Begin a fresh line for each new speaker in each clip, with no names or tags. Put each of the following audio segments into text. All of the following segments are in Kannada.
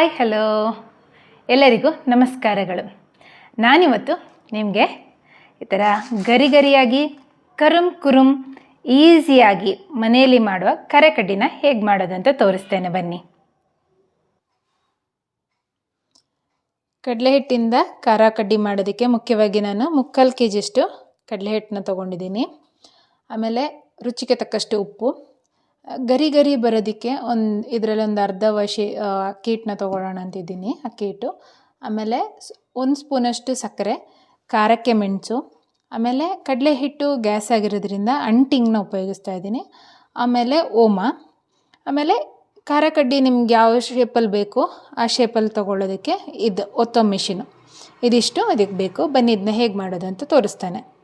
ಹಾಯ್ ಹಲೋ ಎಲ್ಲರಿಗೂ ನಮಸ್ಕಾರಗಳು. ನಾನಿವತ್ತು ನಿಮಗೆ ಈ ಥರ ಗರಿ ಗರಿಯಾಗಿ ಕರುಮ್ ಕುರುಮ್ ಈಸಿಯಾಗಿ ಮನೆಯಲ್ಲಿ ಮಾಡುವ ಕರೆಕಡ್ಡಿನ ಹೇಗೆ ಮಾಡೋದಂತ ತೋರಿಸ್ತೇನೆ ಬನ್ನಿ. ಕಡಲೆ ಹಿಟ್ಟಿಂದ ಖಾರ ಕಡ್ಡಿ ಮಾಡೋದಕ್ಕೆ ಮುಖ್ಯವಾಗಿ ನಾನು ಮುಕ್ಕಾಲು ಕೆ ಜಿಯಷ್ಟು ಕಡಲೆ ಹಿಟ್ಟನ್ನ ತೊಗೊಂಡಿದ್ದೀನಿ. ಆಮೇಲೆ ರುಚಿಗೆ ತಕ್ಕಷ್ಟು ಉಪ್ಪು. ಗರಿ ಗರಿ ಬರೋದಕ್ಕೆ ಒಂದು ಇದರಲ್ಲಿ ಒಂದು ಅರ್ಧ ವಶಿ ಅಕ್ಕಿ ಹಿಟ್ಟನ್ನ ತೊಗೊಳ್ಳೋಣ ಅಂತಿದ್ದೀನಿ ಅಕ್ಕಿ ಹಿಟ್ಟು ಆಮೇಲೆ ಒಂದು ಸ್ಪೂನಷ್ಟು ಸಕ್ಕರೆ, ಖಾರಕ್ಕೆ ಮೆಣಸು. ಆಮೇಲೆ ಕಡಲೆ ಹಿಟ್ಟು ಗ್ಯಾಸ್ ಆಗಿರೋದ್ರಿಂದ ಅಂಟಿಂಗ್ನ ಉಪಯೋಗಿಸ್ತಾ ಇದ್ದೀನಿ. ಆಮೇಲೆ ಓಮ. ಆಮೇಲೆ ಖಾರ ಕಡ್ಡಿ ನಿಮ್ಗೆ ಯಾವ ಶೇಪಲ್ಲಿ ಬೇಕು, ಆ ಶೇಪಲ್ಲಿ ತೊಗೊಳ್ಳೋದಕ್ಕೆ ಇದು ಒತ್ತೊ ಮಿಷಿನು. ಇದಿಷ್ಟು ಅದಕ್ಕೆ ಬೇಕು. ಬನ್ನಿ ಇದನ್ನ ಹೇಗೆ ಮಾಡೋದು ಅಂತ ತೋರಿಸ್ತಾನೆ.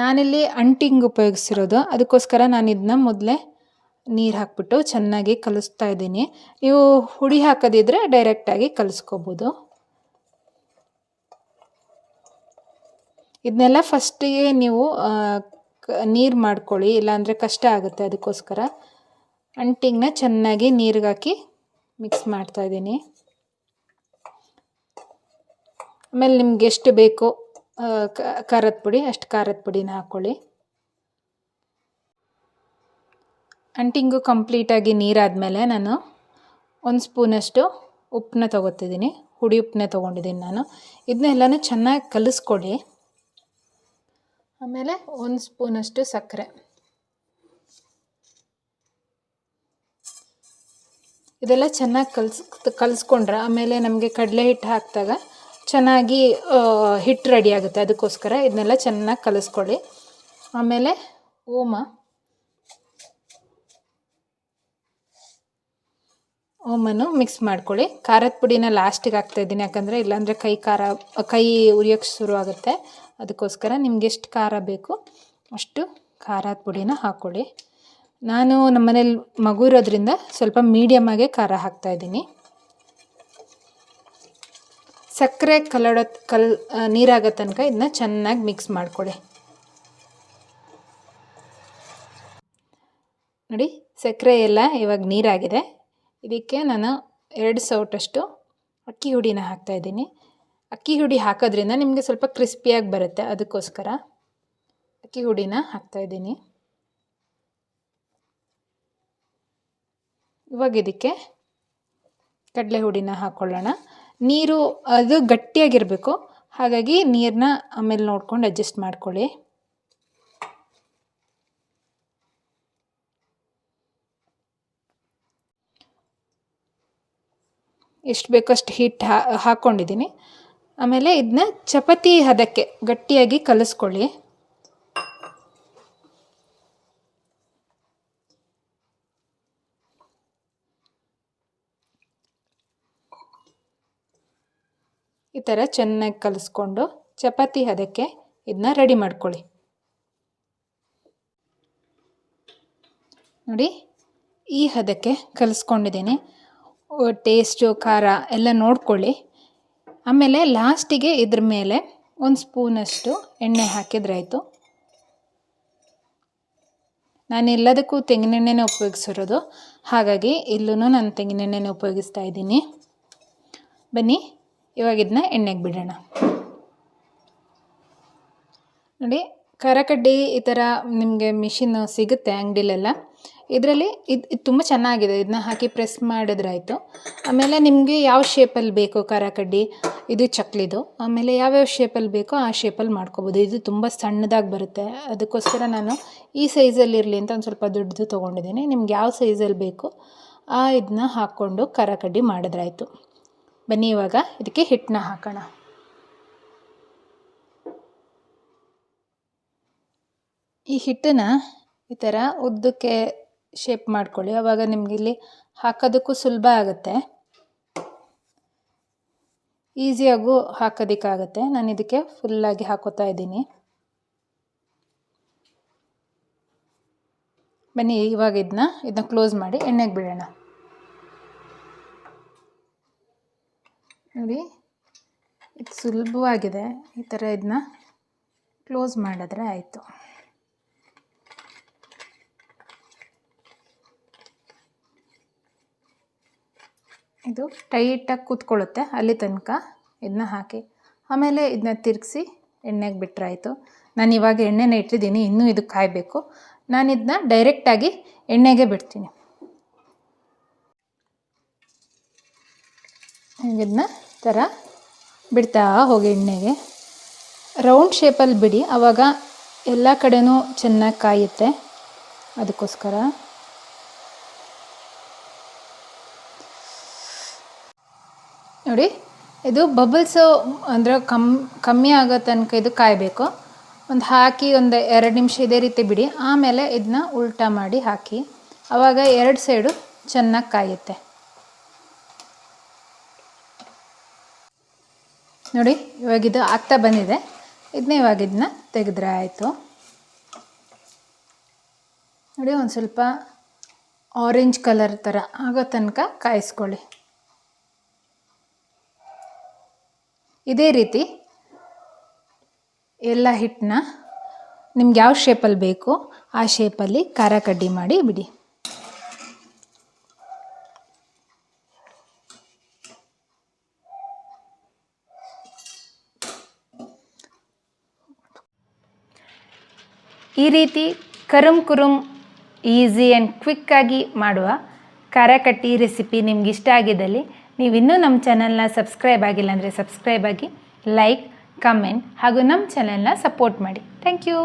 ನಾನಿಲ್ಲಿ ಅಂಟಿಂಗ್ ಉಪಯೋಗಿಸಿರೋದು. ಅದಕ್ಕೋಸ್ಕರ ನಾನು ಇದನ್ನ ಮೊದಲೇ ನೀರು ಹಾಕ್ಬಿಟ್ಟು ಚೆನ್ನಾಗಿ ಕಲಿಸ್ತಾ ಇದ್ದೀನಿ. ನೀವು ಹುಡಿ ಹಾಕೋದಿದ್ರೆ ಡೈರೆಕ್ಟಾಗಿ ಕಲಿಸ್ಕೋಬೋದು. ಇದನ್ನೆಲ್ಲ ಫಸ್ಟಿಗೆ ನೀವು ನೀರು ಮಾಡ್ಕೊಳ್ಳಿ. ಇಲ್ಲಾಂದರೆ ಕಷ್ಟ ಆಗುತ್ತೆ ಅದಕ್ಕೋಸ್ಕರ. ಅಂಟಿಂಗ್ನ ಚೆನ್ನಾಗಿ ನೀರಿಗೆ ಹಾಕಿ ಮಿಕ್ಸ್ ಮಾಡ್ತಾ ಇದ್ದೀನಿ. ಆಮೇಲೆ ನಿಮ್ಗೆ ಎಷ್ಟು ಬೇಕು ಖಾರದ ಪುಡಿ, ಅಷ್ಟು ಖಾರದ ಪುಡಿನ ಹಾಕ್ಕೊಳ್ಳಿ ಅಂಟಿಂಗು ಕಂಪ್ಲೀಟಾಗಿ ನೀರಾದಮೇಲೆ ನಾನು ಒಂದು ಸ್ಪೂನಷ್ಟು ಉಪ್ಪನ್ನ ತೊಗೋತಿದ್ದೀನಿ ಹುಡಿ ಉಪ್ಪನ್ನೇ ತೊಗೊಂಡಿದ್ದೀನಿ ನಾನು. ಇದನ್ನೆಲ್ಲನೂ ಚೆನ್ನಾಗಿ ಕಲಿಸ್ಕೊಡಿ. ಆಮೇಲೆ ಒಂದು ಸ್ಪೂನಷ್ಟು ಸಕ್ಕರೆ. ಇದೆಲ್ಲ ಚೆನ್ನಾಗಿ ಕಲ್ಸ್, ಕಲಿಸ್ಕೊಂಡ್ರೆ ಆಮೇಲೆ ನಮಗೆ ಕಡಲೆ ಹಿಟ್ಟು ಹಾಕಿದಾಗ ಚೆನ್ನಾಗಿ ಹಿಟ್ಟು ರೆಡಿ ಆಗುತ್ತೆ. ಅದಕ್ಕೋಸ್ಕರ ಇದನ್ನೆಲ್ಲ ಚೆನ್ನಾಗಿ ಕಲಿಸ್ಕೊಳ್ಳಿ. ಆಮೇಲೆ ಓಮ. ಓಮನ್ನು ಮಿಕ್ಸ್ ಮಾಡ್ಕೊಳ್ಳಿ. ಖಾರದ ಪುಡಿನ ಲಾಸ್ಟಿಗೆ ಹಾಕ್ತಾ ಇದ್ದೀನಿ. ಯಾಕಂದರೆ ಇಲ್ಲಾಂದರೆ ಕೈ ಖಾರ, ಕೈ ಉರಿಯೋಕ್ಕೆ ಶುರು ಆಗುತ್ತೆ. ಅದಕ್ಕೋಸ್ಕರ ನಿಮ್ಗೆ ಎಷ್ಟು ಖಾರ ಬೇಕು ಅಷ್ಟು ಖಾರದ ಪುಡಿನ ಹಾಕ್ಕೊಳ್ಳಿ ನಾನು ನಮ್ಮ ಮನೇಲಿ ಮಗು ಇರೋದ್ರಿಂದ ಸ್ವಲ್ಪ ಮೀಡಿಯಮ್ಮಾಗೆ ಖಾರ ಹಾಕ್ತಾಯಿದ್ದೀನಿ ಸಕ್ಕರೆ ಕಲಡೋ ಕಲ್ ನೀರಾಗೋ ತನಕ ಇದನ್ನ ಚೆನ್ನಾಗಿ ಮಿಕ್ಸ್ ಮಾಡಿಕೊಳ್ಳಿ ನೋಡಿ, ಸಕ್ಕರೆ ಎಲ್ಲ ಇವಾಗ ನೀರಾಗಿದೆ. ಇದಕ್ಕೆ ನಾನು ಎರಡು ಸೌಟಷ್ಟು ಅಕ್ಕಿ ಹುಡಿನ ಹಾಕ್ತಾಯಿದ್ದೀನಿ ಅಕ್ಕಿ ಹುಡಿ ಹಾಕೋದ್ರಿಂದ ನಿಮಗೆ ಸ್ವಲ್ಪ ಕ್ರಿಸ್ಪಿಯಾಗಿ ಬರುತ್ತೆ, ಅದಕ್ಕೋಸ್ಕರ. ಅಕ್ಕಿ ಹುಡಿನ ಹಾಕ್ತಾಯಿದ್ದೀನಿ ಇವಾಗ ಇದಕ್ಕೆ ಕಡಲೆ ಹುಡಿನ ಹಾಕ್ಕೊಳ್ಳೋಣ ನೀರು ಅದು ಗಟ್ಟಿಯಾಗಿರಬೇಕು. ಹಾಗಾಗಿ ನೀರನ್ನ ಆಮೇಲೆ ನೋಡ್ಕೊಂಡು ಅಡ್ಜಸ್ಟ್ ಮಾಡ್ಕೊಳ್ಳಿ. ಎಷ್ಟು ಬೇಕೋ ಅಷ್ಟು ಹಿಟ್ಟು ಹಾಕ್ಕೊಂಡಿದ್ದೀನಿ ಆಮೇಲೆ ಇದನ್ನ ಚಪಾತಿ ಹದಕ್ಕೆ ಗಟ್ಟಿಯಾಗಿ ಕಲಿಸ್ಕೊಳ್ಳಿ. ಈ ಥರ ಚೆನ್ನಾಗಿ ಕಲಿಸ್ಕೊಂಡು ಚಪಾತಿ ಹದಕ್ಕೆ ಇದನ್ನ ರೆಡಿ ಮಾಡ್ಕೊಳ್ಳಿ. ನೋಡಿ, ಈ ಹದಕ್ಕೆ ಕಲಿಸ್ಕೊಂಡಿದ್ದೀನಿ. ಟೇಸ್ಟು ಖಾರ ಎಲ್ಲ ನೋಡ್ಕೊಳ್ಳಿ. ಆಮೇಲೆ ಲಾಸ್ಟಿಗೆ ಇದ್ರ ಮೇಲೆ ಒಂದು ಸ್ಪೂನಷ್ಟು ಎಣ್ಣೆ ಹಾಕಿದ್ರಾಯಿತು ನಾನು ಎಲ್ಲದಕ್ಕೂ ತೆಂಗಿನೆಣ್ಣೆನೇ ಉಪಯೋಗಿಸಿರೋದು. ಹಾಗಾಗಿ ಇಲ್ಲೂ ನಾನು ತೆಂಗಿನೆಣ್ಣೆನೇ ಉಪಯೋಗಿಸ್ತಾ ಇದ್ದೀನಿ. ಬನ್ನಿ. ಇವಾಗ ಇದನ್ನ ಎಣ್ಣೆಗೆ ಬಿಡೋಣ. ನೋಡಿ, ಕರಕಡ್ಡಿ ಈ ಥರ ನಿಮಗೆ ಮಿಷಿನ್ ಸಿಗುತ್ತೆ ಅಂಗಡಿಲೆಲ್ಲ. ಇದರಲ್ಲಿ ಇದು ಇದು ತುಂಬ ಚೆನ್ನಾಗಿದೆ. ಇದನ್ನ ಹಾಕಿ ಪ್ರೆಸ್ ಮಾಡಿದ್ರಾಯಿತು. ಆಮೇಲೆ ನಿಮಗೆ ಯಾವ ಶೇಪಲ್ಲಿ ಬೇಕು ಖಾರ ಕಡ್ಡಿ ಇದು ಚಕ್ಲಿದು. ಆಮೇಲೆ ಯಾವ್ಯಾವ ಶೇಪಲ್ಲಿ ಬೇಕೋ ಆ ಶೇಪಲ್ಲಿ ಮಾಡ್ಕೋಬೋದು. ಇದು ತುಂಬ ಸಣ್ಣದಾಗಿ ಬರುತ್ತೆ. ಅದಕ್ಕೋಸ್ಕರ ನಾನು ಈ ಸೈಜಲ್ಲಿ ಇರಲಿ ಅಂತ ಒಂದು ಸ್ವಲ್ಪ ದುಡ್ಡು ತೊಗೊಂಡಿದ್ದೀನಿ. ನಿಮ್ಗೆ ಯಾವ ಸೈಜಲ್ಲಿ ಬೇಕು, ಆ ಇದನ್ನ ಹಾಕ್ಕೊಂಡು ಕರಕಡ್ಡಿ ಕಡ್ಡಿ ಮಾಡಿದ್ರಾಯ್ತು. ಬನ್ನಿ ಇವಾಗ ಇದಕ್ಕೆ ಹಿಟ್ಟನ್ನ ಹಾಕೋಣ. ಈ ಹಿಟ್ಟನ್ನ ಈ ಥರ ಉದ್ದಕ್ಕೆ ಶೇಪ್ ಮಾಡ್ಕೊಳ್ಳಿ. ಆವಾಗ ನಿಮ್ಗೆ ಇಲ್ಲಿ ಹಾಕೋದಕ್ಕೂ ಸುಲಭ ಆಗುತ್ತೆ. ಈಸಿಯಾಗೂ ಹಾಕೋದಕ್ಕಾಗತ್ತೆ. ನಾನು ಇದಕ್ಕೆ ಫುಲ್ಲಾಗಿ ಹಾಕೋತಾ ಇದ್ದೀನಿ. ಬನ್ನಿ ಇವಾಗ ಇದನ್ನ ಇದನ್ನ ಕ್ಲೋಸ್ ಮಾಡಿ ಎಣ್ಣೆಗೆ ಬಿಡೋಣ. ನೋಡಿ, ಇದು ಸುಲಭವಾಗಿದೆ. ಈ ಥರ ಇದನ್ನ ಕ್ಲೋಸ್ ಮಾಡಿದ್ರೆ ಆಯಿತು. ಇದು ಟೈಟಾಗಿ ಕೂತ್ಕೊಳ್ಳುತ್ತೆ, ಅಲ್ಲಿ ತನಕ ಇದನ್ನ ಹಾಕಿ. ಆಮೇಲೆ ಇದನ್ನ ತಿರುಗಿಸಿ ಎಣ್ಣೆಗೆ ಬಿಟ್ಟರಾಯಿತು ನಾನು ಇವಾಗ ಎಣ್ಣೆನ ಇಟ್ಟಿದ್ದೀನಿ, ಇನ್ನೂ ಇದು ಕಾಯಬೇಕು. ನಾನು ಇದನ್ನ ಡೈರೆಕ್ಟಾಗಿ ಎಣ್ಣೆಗೆ ಬಿಡ್ತೀನಿ. ಇದನ್ನ ಥರ ಬಿಡ್ತಾ ಹೋಗಿ ಎಣ್ಣೆಗೆ. ರೌಂಡ್ ಶೇಪಲ್ಲಿ ಬಿಡಿ ಆವಾಗ ಎಲ್ಲ ಕಡೆನೂ ಚೆನ್ನಾಗಿ ಕಾಯುತ್ತೆ. ಅದಕ್ಕೋಸ್ಕರ. ನೋಡಿ, ಇದು ಬಬಲ್ಸು ಅಂದರೆ ಕಮ್, ಕಮ್ಮಿ ಆಗೋ ತನಕ ಇದು ಕಾಯಬೇಕು. ಒಂದು ಹಾಕಿ ಒಂದು ಎರಡು ನಿಮಿಷ ಇದೇ ರೀತಿ ಬಿಡಿ. ಆಮೇಲೆ ಇದನ್ನ ಉಲ್ಟಾ ಮಾಡಿ ಹಾಕಿ. ಆವಾಗ ಎರಡು ಸೈಡು ಚೆನ್ನಾಗಿ ಕಾಯುತ್ತೆ. ನೋಡಿ ಇವಾಗಿದು ಆಗ್ತಾ ಬಂದಿದೆ. ಇದನ್ನೇ ಇವಾಗ ಇದನ್ನ ತೆಗೆದ್ರೆ ಆಯಿತು. ನೋಡಿ, ಒಂದು ಸ್ವಲ್ಪ ಆರೆಂಜ್ ಕಲರ್ ಥರ ಆಗೋ ತನಕ ಕಾಯಿಸ್ಕೊಳ್ಳಿ. ಇದೇ ರೀತಿ ಎಲ್ಲ ಹಿಟ್ಟನ್ನ ನಿಮ್ಗೆ ಯಾವ ಶೇಪಲ್ಲಿ ಬೇಕು, ಆ ಶೇಪಲ್ಲಿ ಖಾರ ಕಡ್ಡಿ ಮಾಡಿ ಬಿಡಿ. ಈ ರೀತಿ ಕರುಮ್ ಕುರುಮ್ ಈಸಿ ಆ್ಯಂಡ್ ಕ್ವಿಕ್ಕಾಗಿ ಮಾಡುವ ಕಾರಕಟ್ಟಿ ರೆಸಿಪಿ ನಿಮ್ಗೆ ಇಷ್ಟ ಆಗಿದ್ದಲ್ಲಿ ನೀವು ಇನ್ನೂ ನಮ್ಮ ಚಾನಲ್ನ ಸಬ್ಸ್ಕ್ರೈಬ್ ಆಗಿಲ್ಲ ಅಂದರೆ ಸಬ್ಸ್ಕ್ರೈಬ್ ಆಗಿ ಲೈಕ್, ಕಮೆಂಟ್ ಹಾಗೂ ನಮ್ಮ ಚಾನಲ್ನ ಸಪೋರ್ಟ್ ಮಾಡಿ. Thank you.